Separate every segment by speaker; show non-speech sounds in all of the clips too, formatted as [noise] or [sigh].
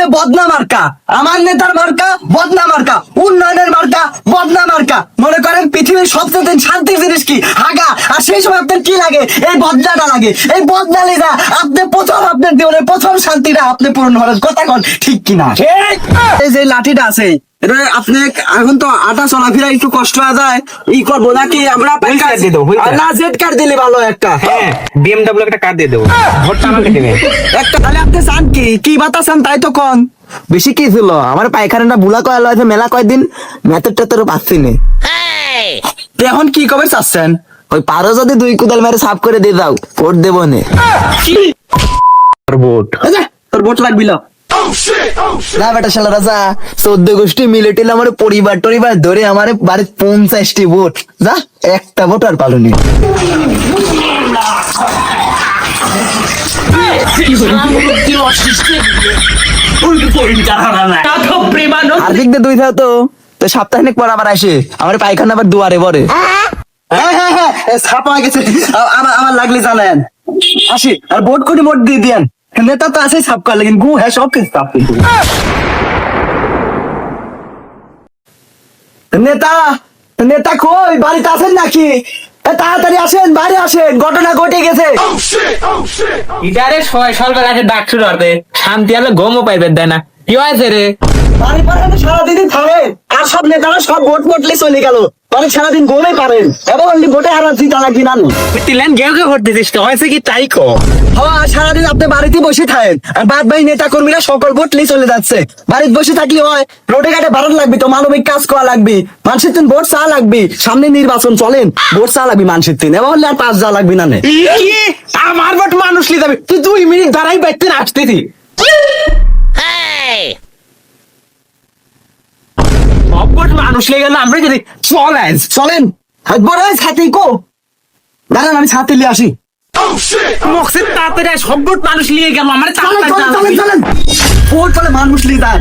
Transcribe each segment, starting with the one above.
Speaker 1: যে বদনা মার্কা আমার নেতার মার্কা বদনা মার্কা উন্নয়নের মার্কা বদনা মার্কা। মনে করেন পৃথিবীর সবচেয়ে শান্তির জিনিস কি? আগা। আর সেই সময় আপনার কি লাগে? এই বদনাটা লাগে। এই বদনা আপনি প্রথম আপনার জীবনের প্রথম শান্তিটা আপনি পূরণ করেন কথা কন ঠিক কিনা? এই যে লাঠিটা আছে এটা আপনি এখন তো আটা চলাফেরা একটু কষ্ট হয়ে যায়। ই করব নাকি? আমরা
Speaker 2: দিয়ে দেবো,
Speaker 1: না জেড কার্ড দিলে ভালো একটা।
Speaker 2: হ্যাঁ বিএমডব্লিউ একটা কার্ড দিয়ে দেবো। ভোটটা আমাকে দেবে।
Speaker 1: একটা তাহলে আপনি চান কি? কি বাতাসান তাই তো কন।
Speaker 3: বেশি কি ছিল? আমার পায়খানাটা বুলা কয়া লয়েছে মেলা কয়দিন ম্যাথের টেতেরও পাচ্ছি নে।
Speaker 1: এখন কি কবে চাচ্ছেন?
Speaker 3: ওই পারো যদি দুই কুদাল মেরে সাফ করে দিয়ে দাও ভোট দেবো নে।
Speaker 2: তোর ভোট।
Speaker 1: তোর ভোট লাগবি না
Speaker 3: না, বেটা শালা রাজা, চোদ্দ গোষ্ঠী মিলে টিলে আমার পরিবার টরিবার ধরে আমার বাড়ির পঞ্চাশটি ভোট। যা, একটা ভোট আর পালনি দুই থাও তো। পর আবার আসে। আমার পায়খানা আবার দুয়ারে পরে
Speaker 1: হ্যাঁ হ্যাঁ হ্যাঁ ছাপ গেছে। আমার আমার লাগলে জানেন। আসি, আর ভোট করে, ভোট দিয়ে দিয়েন। নেতা তো আছে ছাপ কর লেকিন গু হ্যাঁ সব কিছু ছাপ কিন্তু নেতা নেতা কই বাড়িতে আসেন নাকি তাড়াতাড়ি আসেন বাইরে আসেন ঘটনা ঘটে গেছে
Speaker 2: ইটারে ছয় সাল আছে ডাক শুরু হবে শান্তি আলো গমও পাইবে দেয় না কি হয়েছে রে
Speaker 1: বাড়ি পরে সারাদিনই থাকেন আর সব নেতারা সব ভোট মোটলে চলে গেল। মানে সারাদিন পারেন এবং অনলি ভোটে হারা জিতা লাগবি না
Speaker 2: তিলেন গেউ গেউ ভোট দিছিস তো হয়েছে কি তাই কো?
Speaker 1: হ্যাঁ সারাদিন আপনি বাড়িতে বসে থাকেন। আর বাদ বাই নেতা কর্মীরা সকল ভোটলেই চলে যাচ্ছে। বাড়িতে বসে থাকলে হয় রোডে ঘাটে বাড়ান লাগবে তো মানবিক কাজ করা লাগবে। মানুষের তিন ভোট চা লাগবে। সামনে নির্বাচন চলেন ভোট চা লাগবে মানুষের তিন। এবং হলে আর পাঁচ যা লাগবে না।
Speaker 2: আমার ভোট মানুষ লি যাবে। তুই দুই মিনিট দাঁড়াই বাইতে আসতেছি। মানুষ লেগে গেল আমরা যদি
Speaker 1: চলেন হাত বড় কো। দাঁড়ান আমি নিয়ে আসি।
Speaker 2: তাড়াতাড়ি আয়, সব মানুষ নিয়ে গেল আমার
Speaker 1: চলেন চলেন চলেন চলেন। চলে মানুষ নিয়ে যায়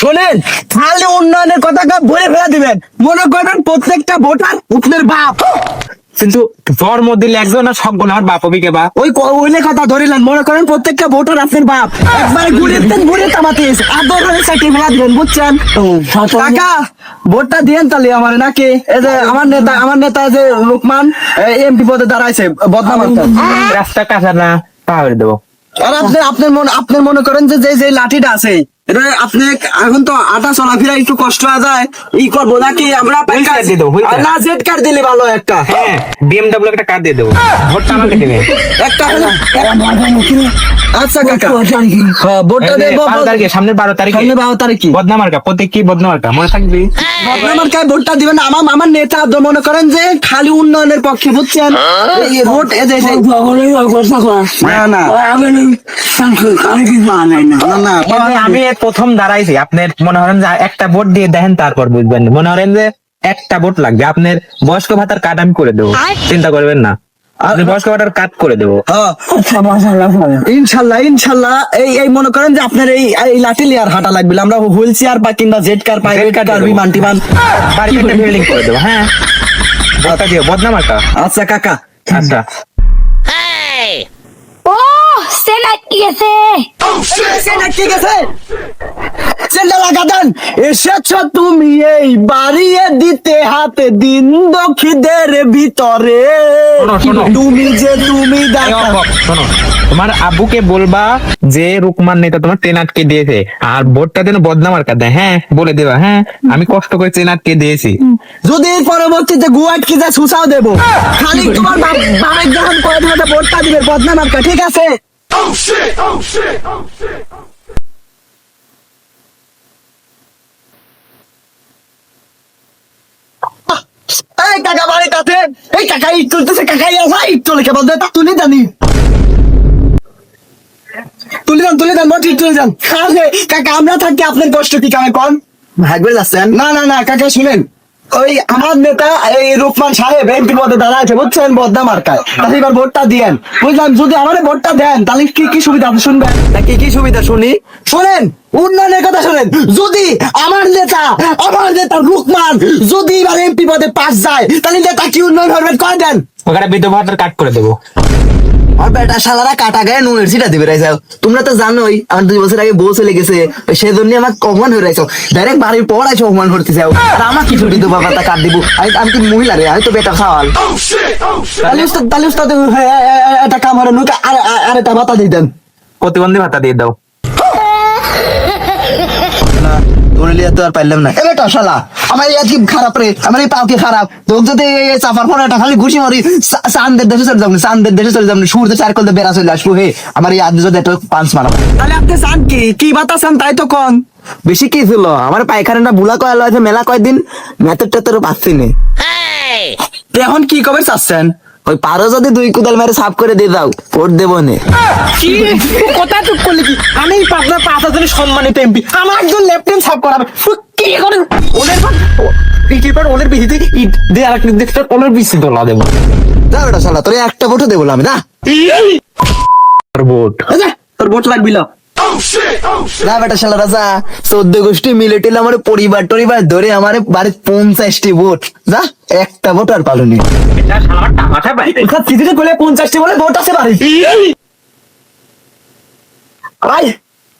Speaker 1: শোনেন তাহলে উন্নয়নের কথা বলে ফেলা দিবেন। মনে করবেন প্রত্যেকটা ভোটার আপনার বাপ।
Speaker 2: কিন্তু ধর্ম দিলে একজন আর সব আমার বাপ হবি কে বা?
Speaker 1: ওই ওইলে কথা ধরিলেন মনে করেন প্রত্যেকটা ভোটার আপনার বাপ। একবারে ঘুরে ঘুরে তামাতে আদর চাকরি ফেলা দিবেন বুঝছেন? কাকা ভোটটা দিয়েন তাহলে আমার নাকি? এই যে আমার নেতা আমার নেতা যে লোকমান এমপি পদে দাঁড়াইছে বদনাম।
Speaker 2: রাস্তা কাঁচা না পাহাড় দেবো।
Speaker 1: আর আপনি আপনার মনে আপনার মনে করেন যে যে যে লাঠিটা আছে এটা আপনি এখন তো আটা চলাফেরা একটু কষ্ট হয়ে যায় ই করব নাকি আমরা
Speaker 2: দিয়ে দেবো,
Speaker 1: না জেড কার্ড দিলে ভালো একটা
Speaker 2: হ্যাঁ বিএমডব্লিউ একটা কার্ড দিয়ে দেবো ভোটটা আমাকে দেবে
Speaker 1: একটা আচ্ছা কাকা হ্যাঁ ভোটটা দেবো
Speaker 2: বারো তারিখে সামনের বারো তারিখে
Speaker 1: সামনে বারো তারিখ কি
Speaker 2: বদনামার্কা প্রত্যেক কি বদনামার্কা মনে থাকবি
Speaker 1: কাছে ভোটটা দিবেন আমার আমার নেতা মনে করেন যে খালি উন্নয়নের পক্ষে বুঝছেন ভোট যে- যে- না না না না
Speaker 2: আমি প্রথম দাঁড়াইছি আপনার মনে করেন যে একটা ভোট দিয়ে দেখেন তারপর বুঝবেন। মনে করেন যে একটা ভোট লাগবে আপনার বয়স্ক ভাতার কার্ড আমি করে দেবো চিন্তা করবেন না। আপনি বয়স্ক ভাতার কার্ড করে দেবো।
Speaker 1: ইনশাল্লাহ ইনশাল্লাহ। এই এই মনে করেন যে আপনার এই এই লাঠি লিয়ার হাঁটা লাগবে আমরা হুইল চেয়ার বা কিংবা জেড কার প্রাইভেট কার বিমান টিমান।
Speaker 2: বিল্ডিং করে দেবো হ্যাঁ। দিও বদনামার্কা
Speaker 1: আচ্ছা কাকা।
Speaker 2: আচ্ছা।
Speaker 4: গেছে।
Speaker 1: এসেছ তুমি এই বাড়িয়ে দিতে হাতে দিন দক্ষিণের ভিতরে। তুমি যে তুমি
Speaker 2: শোনো তোমার আব্বুকে বলবা যে রুকমান নেতা তোমার ট্রেন আটকে দিয়েছে আর ভোটটা যেন বদনাম আর কাছে হ্যাঁ বলে দেবা হ্যাঁ আমি কষ্ট করে ট্রেন আটকে দিয়েছি।
Speaker 1: যদি এর পরবর্তীতে গুয়াট কি যা সুসাও দেবো। খালি তোমার বাবার যখন কয়েক হাতে ভোটটা দিবে বদনাম ঠিক আছে? এই কাকা বাড়িতে আছে এই কাকা ইট তুলতেছে কাকা আসা ইট তুলে কেবল দে তা তুলে জানি তুলে যান তুলে যান মোট ইট তুলে যান কাকা আমরা থাকি আপনার কষ্ট কি কামে কন? ভাগবে যাচ্ছেন? না না না কাকা শুনেন। ওই আমার নেতা এই রূপমান সাহেব এমপি পদে দাঁড়াচ্ছে বুঝছেন? বদনা মার্কায়। তাহলে এবার ভোটটা দিয়েন। বুঝলাম যদি আমার ভোটটা দেন তাহলে কি কি সুবিধা আপনি শুনবেন? তা কি কি সুবিধা শুনি? শোনেন উন্নয়নের কথা শোনেন। যদি আমার নেতা আমার নেতা রুকমান যদি এবার এমপি পদে পাস যায় তাহলে নেতা কি উন্নয়ন করবেন কয় দেন?
Speaker 2: ওখানে বিধবা ভাতার কাট করে দেবো।
Speaker 3: আর বেটা শালারা কাটা গায়ে নুনের সিটা দিবে রাইছাও তোমরা তো জানোই আমার দুই বছর আগে বউ চলে গেছে ওই সেজন্য আমার অপমান হয়ে রাইছো ডাইরেক্ট বাড়ির পর আইসো অপমান করতে চাও আর আমার কি ছুটি দেবো বাবা কাট দিব। আমি আমি কি মহিলা রে? আমি তো বেটা খাওয়াল।
Speaker 1: তাহলে উস্তাদ তাহলে উস্তাদ এ, এ, এ, একটা কাম হলো নৌকা। আর আর- একটা বাতা দিয়ে দেন।
Speaker 2: প্রতিবন্ধী ভাতা দিয়ে দাও। [laughs]
Speaker 3: না তোর লিয়ে তো আর পাইলাম না। এ বেটা শালা আমার এই আজকে খারাপ রে আমার এই পাও কি খারাপ। তোর যদি এই চাপার পর একটা খালি ঘুষি মারি দেশে চলে যাব দেশে চলে যাব সূর্য চার বেড়া চলে আসব হে। আমার এই যদি একটা পাঁচ মারাবো
Speaker 1: তাহলে আপনি চান কি? কি বাতা চান তাই তো কোন।
Speaker 3: বেশি কি ছিল? আমার পায়খানাটা বুলা কয়াল আছে মেলা কয়দিন মেথর টেথর পাচ্ছি নে।
Speaker 1: এখন কি কবে চাচ্ছেন?
Speaker 3: ওই পারো যদি দুই কুদাল মেরে সাফ করে দিয়ে দাও ভোট দেবো নে।
Speaker 1: কি? কথা চুপ করলে কি? আমি পাঁচটা পাঁচ হাজারের সম্মানিত এমপি। আমার একজন লেফটেন্ট সাফ করাবে। কি করে ওদের ইটের পর ওদের বিহিতে ইট দিয়ে আর একটা দেখতে ওদের বিসি দোলা দেবো।
Speaker 3: যা বেটা শালা তোর একটা ভোটও দেবো না আমি যা
Speaker 2: ভোট।
Speaker 1: তোর ভোট লাগবি না
Speaker 3: না বেটা শালা রাজা চোদ্দ গোষ্ঠী মিলে টিলে আমার পরিবার টরিবার ধরে আমার বাড়ির পঞ্চাশটি ভোট। যা একটা ভোট আর পালনি।
Speaker 1: পঞ্চাশটি বলে ভোট আছে বাড়ি আই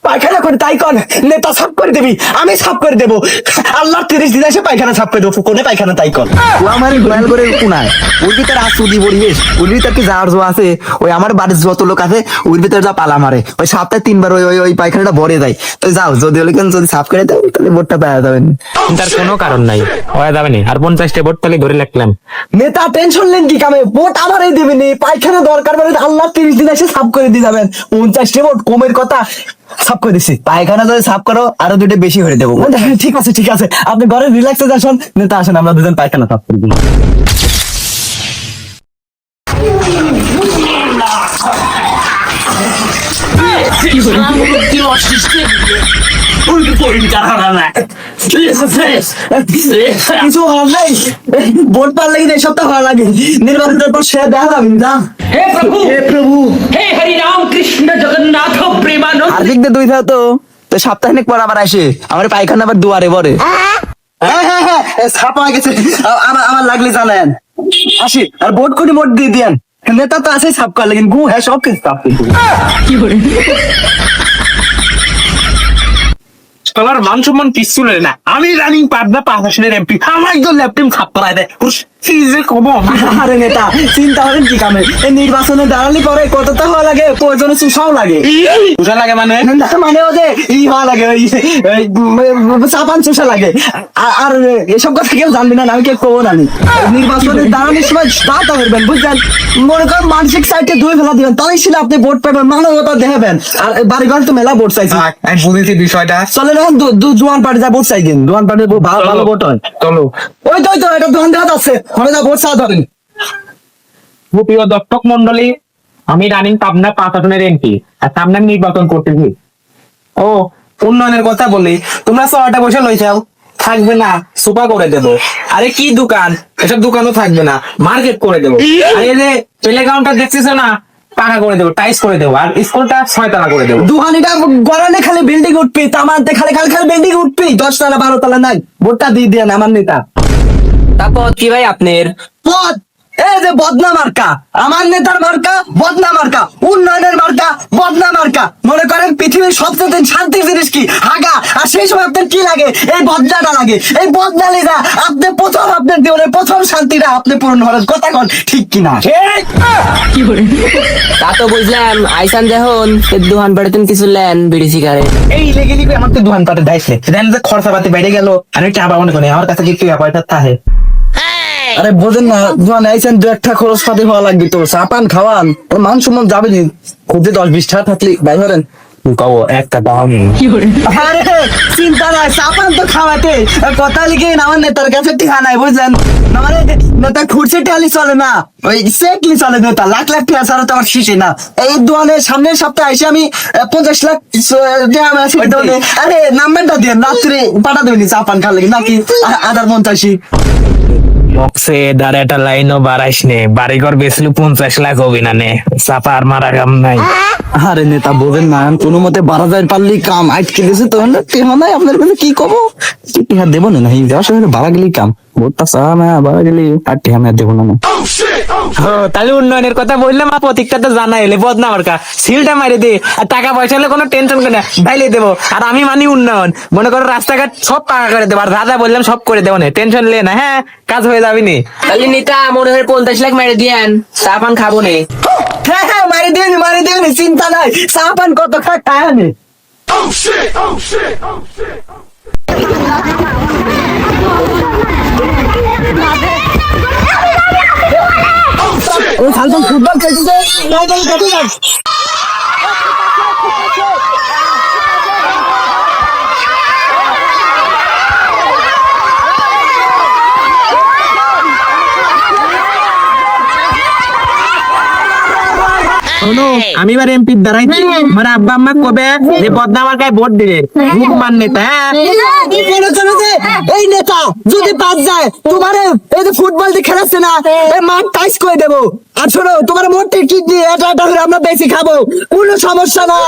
Speaker 1: পায়খানা করে তাই কর। নেতা সাফ করে দিবি আমি সাফ করে দেবো। আল্লাহ তিরিশ দিন এসে পায়খানা সাফ করে দেবো কোনে পায়খানা তাই কর।
Speaker 3: ও আমার গোয়াল করে কুনায় ওর ভিতরে আসুদি পরিবেশ ওর ভিতরে কি যাওয়ার জো আছে? ওই আমার বাড়ির যত লোক আছে ওর ভিতরে যা পালা মারে। ওই সপ্তাহে তিনবার ওই ওই পায়খানাটা ভরে যায়। তো যাও যদি ওই যদি সাফ করে দাও তাহলে ভোটটা পাওয়া যাবেন
Speaker 2: তার কোনো কারণ নাই। হয়ে যাবে না। আর পঞ্চাশটা ভোট তাহলে ধরে রাখলাম।
Speaker 1: নেতা টেনশন নেন কি কামে? ভোট আমারই দেবেন পায়খানা দরকার মানে আল্লাহ তিরিশ দিন এসে সাফ করে দিয়ে যাবেন। পঞ্চাশটি ভোট কমের কথা। সাফ করে দিছি।
Speaker 3: পায়খানা যদি সাফ করো, আরও দুটো বেশি হয়ে দেবো
Speaker 1: ঠিক আছে ঠিক আছে। আপনি ঘরে রিল্যাক্সে আসুন নেতা আসেন, আমরা দুজন পায়খানা সাফ করে দিই। কিছু হওয়ার নাই।
Speaker 3: আমার পায়খানা দুয়ারে পরে
Speaker 1: হ্যাঁ হ্যাঁ হ্যাঁ ছাপা গেছে। আমার আমার লাগলে জানেন। আসি আর ভোট করে মোট দিয়ে দিয়েন। নেতা তো আছে ছাপ করা লেকিন গু হ্যাঁ, সব কিছু কি করে
Speaker 2: সবার মান সম্মান কিচ্ছু নেই না। আমি রানিং পাবনা পাঁচ আসনের এমপি আমার একজন ল্যাপটপ করায় দেয়। উস, কি যে কব?
Speaker 1: আরে নেতা চিন্তা করেন কি কামে? এই নির্বাচনে দাঁড়ালে পরে কতটা হওয়া লাগে প্রয়োজনে চুষাও লাগে।
Speaker 2: বুঝা লাগে মানে?
Speaker 1: মানে ও যে ই হওয়া লাগে ওই চাপান চুষা লাগে। আর- এসব কথা কেউ জানবি না আমি কেউ কবো না। নির্বাচনে দাঁড়ানোর সময় দাঁড়াতে পারবেন বুঝলেন? মনে করেন মানসিক সাইডে দুই ফেলা দিবেন তাহলে ছিল আপনি ভোট পাবেন মানবতা দেখাবেন। আর বাড়ি ঘর তো মেলা ভোট চাইছি।
Speaker 2: বুঝেছি বিষয়টা।
Speaker 1: চলে এখন জোয়ান পার্টি যা ভোট চাই দিন জোয়ান পার্টি ভালো ভোট হয়।
Speaker 2: চলো।
Speaker 1: ওই তো তো এটা দোকান দেওয়া আছে যা ধরেন।
Speaker 2: প্রিয় দর্শক মন্ডলী আমি রানিং পাবনা পাঁচ আসনের এমপি। আর সামনে আমি নির্বাচন করতেছি। ও উন্নয়নের কথা বলি তোমরা শহরটা বসে লইছাও থাকবে না সুপা করে দেব। আরে কি দোকান? এসব দোকানও থাকবে না। মার্কেট করে দেবো। আর প্লে গ্রাউন্ডটা দেখছিস না? পাকা করে দেবো টাইস করে দেবো আর স্কুলটা ছয়তলা করে দেবো।
Speaker 1: দুহানিটা গড়ানে খালি বিল্ডিং উঠবি তামাতে খালি খালি খালি বিল্ডিং উঠবি দশ তলা বারো তলা নাই ভোটটা দিয়ে দেন আমার নেতা।
Speaker 5: তারপর কি ভাই আপনার?
Speaker 1: পদ এই যে বদনা মার্কা আমার নেতার মার্কা বদনা মার্কা উন্নয়নের মার্কা বদনা মার্কা। মনে করেন পৃথিবীর সবচেয়ে শান্তির জিনিস কি? সেই সময় আপনার কি লাগে? এই বদনাটা লাগে। এই বদনা লিগা আপনি প্রথম আপনার জীবনের প্রথম শান্তিটা আপনি পূরণ করেন কথা কন ঠিক কিনা
Speaker 5: তা তো বুঝলাম। আইসান যখন দোকান বাড়িতে কিছু লেন বিড়ি সিগারেট
Speaker 2: এই লেগে দিবি আমার তো দোকান পাটে দাইছে। দেন যে খরচা পাতি বেড়ে গেল আমি চা মনে না আমার কাছে কি ব্যাপারটা থাকে?
Speaker 1: আরে বোঝেন না জোয়ান আইসেন দু একটা খরচ পাতি হওয়া লাগবে তো। চাপান খাওয়ান মান সম্মান যাবে নি খুঁজে দশ বিশ টাকা থাকলে ভাই ধরেন
Speaker 2: একটা দাম
Speaker 1: আরে চিন্তা নাই চাপান তো খাওয়াতে। কথা লিখে আমার নেতার কাছে নাই বুঝলেন না মানে নেতা খুরসি টেহালি চলে না। ওই সেকলি চলে নেতা লাখ লাখ টাকা ছাড়া তো আমার শিশে না। এই দোয়ানের সামনের সপ্তাহে এসে আমি পঞ্চাশ লাখ আমার। আরে নাম্বারটা দিয়ে রাত্রে পাঠা দেবেনি চাপান খালে নাকি আধার পঞ্চাশি।
Speaker 2: বক্সে দাঁড় একটা লাইনও বাড়াইস নে। বাড়িঘর বেচলু পঞ্চাশ লাখ হবি না নে। চাপা আর মারা কাম নাই।
Speaker 1: আরে নেতা বোঝেন না কোনো মতে বারো হাজার পারলি, কাম আটকে গেছে তো টেহা নাই, আপনার কাছে কি কব? দেবো না দেওয়ার গেলেই কাম।
Speaker 6: ভোটটা চা না বাবা গেলি আর টিহা মেয়ে না
Speaker 2: ও তাহলে উন্নয়নের কথা বললে মা প্রতীকটা তো জানা এলে বদনা আমার কা সিলটা মারি দে আর টাকা পয়সা হলে কোনো টেনশন করে না ঢাইলে দেবো। আর আমি মানি উন্নয়ন। মনে করো রাস্তাঘাট সব পাকা করে দেবো আর দাদা বললাম সব করে দেবো না টেনশন লে না হ্যাঁ? কাজ হয়ে যাবে নি।
Speaker 5: তাহলে নেতা মনে হয় পঞ্চাশ লাখ মেরে দিয়েন চা পান খাব নে।
Speaker 1: হ্যাঁ হ্যাঁ মারি দেবেন মারি দেবেন চিন্তা নাই চা পান কত খা খায় নে ও ফালতু ফুটবল খেলতেছে তাই তাই কত যান
Speaker 2: শোনো আমি এবার এমপি দাঁড়াইছি মানে আব্বা আম্মা কবে যে বদনা আমার গায়ে ভোট দিবে? মুখ মান নেতা হ্যাঁ।
Speaker 1: যদি বাদ যায়, তোমার এই যে ফুটবল দিয়ে খেলাচ্ছে না এই মাঠ টাইস করে দেবো। আর শোনো, তোমার মোটে কিডনি, এটা এটা করে আমরা বেশি খাব। কোনো সমস্যা নাই।